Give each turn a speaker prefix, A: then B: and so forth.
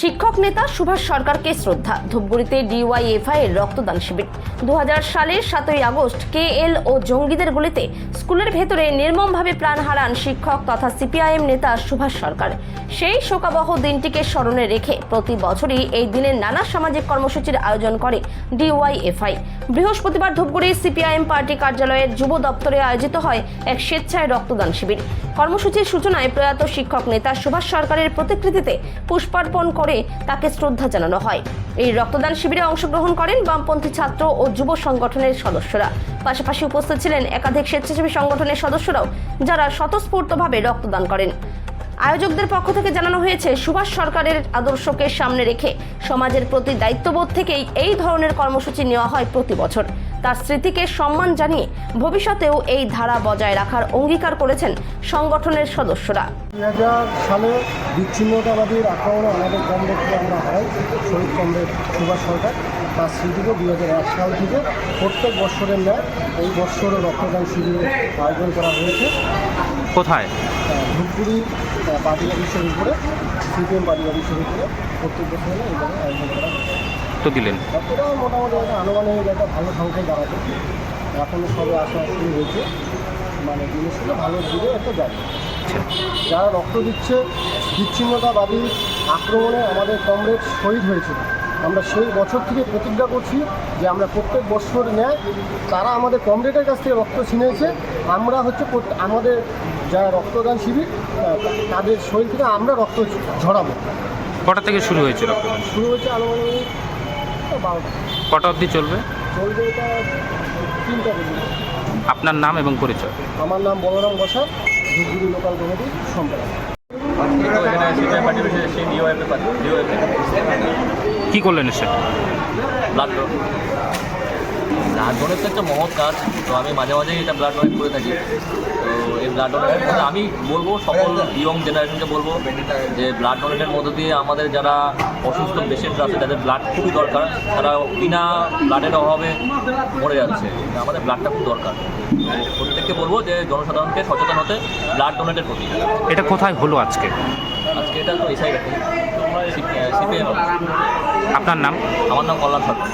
A: শিক্ষক নেতা সুভাষ সরকারকে শ্রদ্ধা। ধূপগুড়িতে ডিওয়াইএফআই এর রক্তদান শিবির। দু সালের সাতই আগস্ট কে এল ও জঙ্গিদের গুলিতে স্কুলের ভেতরে নির্মমভাবে প্রাণ হারান শিক্ষক তথা সিপিআইএম নেতা সুভাষ সরকার। সেই শোকাবহ দিনটিকে স্মরণে রেখে প্রতি বছরই এই দিনের নানা সামাজিক কর্মসূচির আয়োজন করে ডিওয়াইএফআই। বৃহস্পতিবার ধূপগুড়ি সিপিআইএম পার্টি কার্যালয়ের যুব দপ্তরে আয়োজিত হয় এক স্বেচ্ছায় রক্তদান শিবির। কর্মসূচির সূচনায় প্রয়াত শিক্ষক নেতা সুভাষ সরকারের প্রতিকৃতিতে পুষ্পার্পণ করে তাকে শ্রদ্ধা জানানো হয়। এই রক্তদান শিবিরে অংশগ্রহণ করেন বামপন্থী ছাত্র ও যুব সংগঠনের সদস্যরা। পাশাপাশি উপস্থিত ছিলেন একাধিক স্বেচ্ছাসেবী সংগঠনের সদস্যরাও, যারা স্বতঃস্ফূর্তভাবে রক্তদান করেন। আয়োজকদের পক্ষ থেকে জানানো হয়েছে, সুভাষ সরকারের আদর্শকে সামনে রেখে সমাজের প্রতি দায়িত্ববোধ থেকেই এই ধরনের কর্মসূচি নেওয়া হয় প্রতি বছর। তার স্মৃতিকে সম্মান জানিয়ে ভবিষ্যতেও এই ধারা বজায় রাখার অঙ্গীকার করেছেন সংগঠনের সদস্যরা।
B: দুই হাজার সালে বিচ্ছিন্নতাবাদীর আক্রমণে আমাদের কমরেডকে আমরা হারাই শহীদ কমরেড সুভাষ সরকার। তার স্মৃতিকে দুই হাজার এক সাল থেকে প্রত্যেক বৎসরের ন্যায় এই বৎসরও রক্তদান শিবিরের আয়োজন করা হয়েছে।
C: কোথায়?
B: ধূপগুড়ি অফিসের উপরে সিপিএম পার্টি অফিসের উপরে প্রত্যেক বছর এইভাবে আয়োজন করা হয়েছে।
C: তো দিলেন?
B: মোটামুটি একটা আনুমানিক একটা ভালো সংখ্যায় দাঁড়াবে এখনও সবে আসা শুরু হয়েছে। মানে জিনিসগুলো ভালো দিকে একটা
C: আচ্ছা।
B: যারা রক্ত দিচ্ছে বিচ্ছিন্নতাবাদী আক্রমণে আমাদের কমরেড শহীদ হয়েছিল। আমরা সেই বছর থেকে প্রতিজ্ঞা করছি যে আমরা প্রত্যেক বছর ন্যায় তারা আমাদের কমরেডের কাছ থেকে রক্ত ছিনিয়েছে। আমরা হচ্ছে আমাদের যারা রক্তদান শিবির তাদের শরীর থেকে আমরা রক্ত ঝরাবো।
C: কটা থেকে শুরু হয়েছে রক্তদান?
B: শুরু হয়েছে আনুমানিক বারোটা
C: কটা অবধি চলবে?
B: চলবে এটা তিনটা পর্যন্ত
C: আপনার নাম এবং পরিচয়।
B: আমার নাম বলরাম বসাক ধূপগুড়ি লোকাল কমিটির সম্পাদক
C: কি করলেন এসে?
D: ব্লাড ডোনেট ব্লাড ডোনেট তো একটা মহৎ কাজ তো আমি মাঝে মাঝেই এটা ব্লাড ডোনেট করে থাকি। তো ব্লাড ডোনেটের মধ্যে আমি বলব সকল ইয়ং জেনারেশনকে বলব যে ব্লাড ডোনেটের মধ্যে দিয়ে আমাদের যারা অসুস্থ পেশেন্ট আছে তাদের ব্লাড খুবই দরকার তারা বিনা ব্লাডের অভাবে মরে যাচ্ছে। আমাদের ব্লাডটা খুব দরকার। প্রত্যেককে বলব যে জনসাধারণকে সচেতন হতে ব্লাড ডোনেটের প্রতি।
C: এটা কোথায় হলো আজকে?
D: আজকে এটা তো এসআই সিপিএম
C: আপনার নাম?
D: আমার নাম কল্যাণ সরকার।